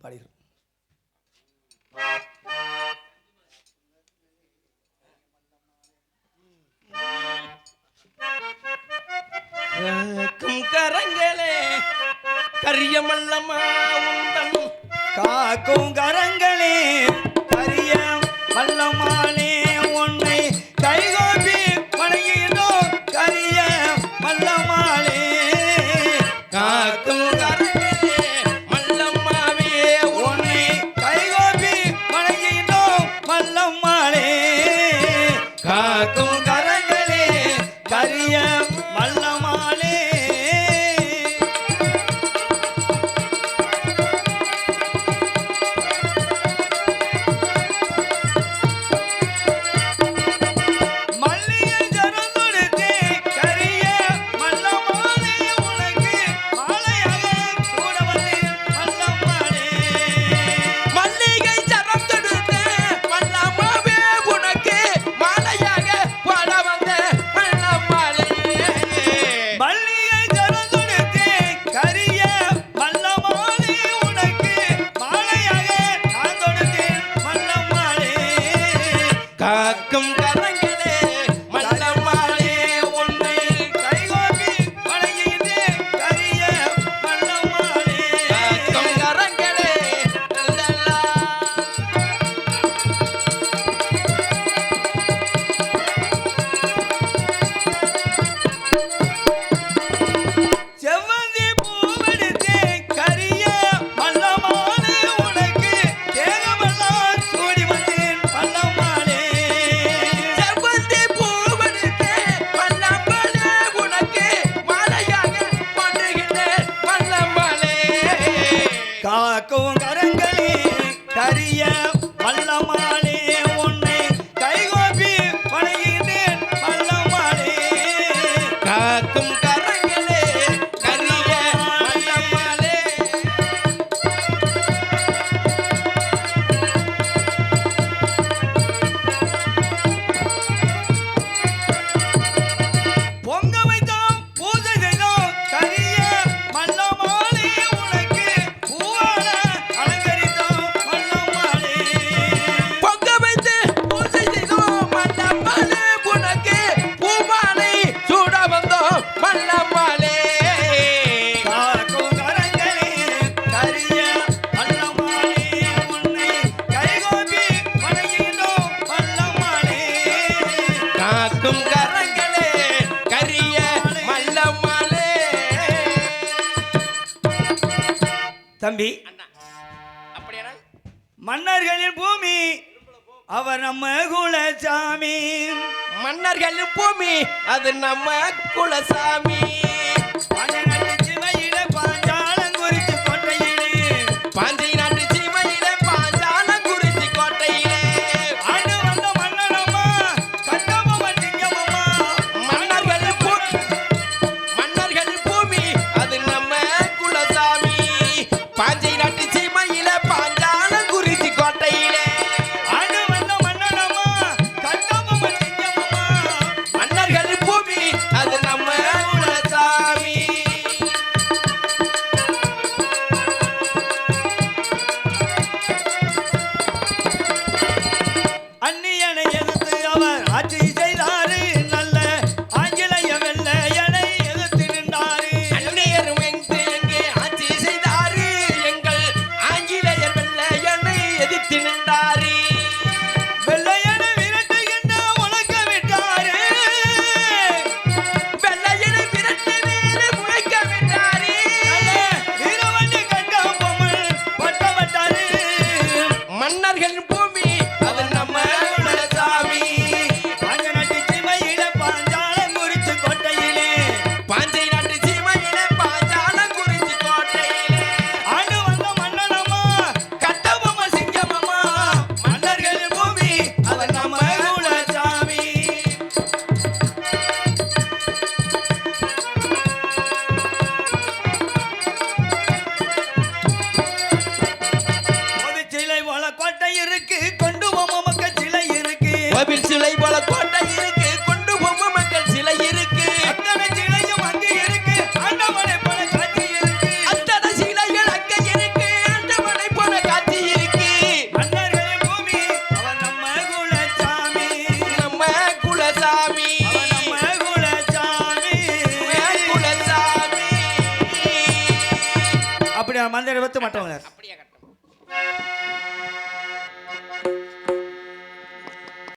பாடுகிறோம். கரங்களே கரிய மல்லம்மா உந்தனும். காக்கும் கரங்களே கரிய மல்லமானே காக்கும் கரங்க பூங்கரங்களை தரிய தம்பி மன்னர்களின் பூமி அவர் நம்ம குலசாமி மன்னர்கள் பூமி அது நம்ம குலசாமி. மந்திரம் இருபத்து மற்றவங்க அப்படியே கட்டணும்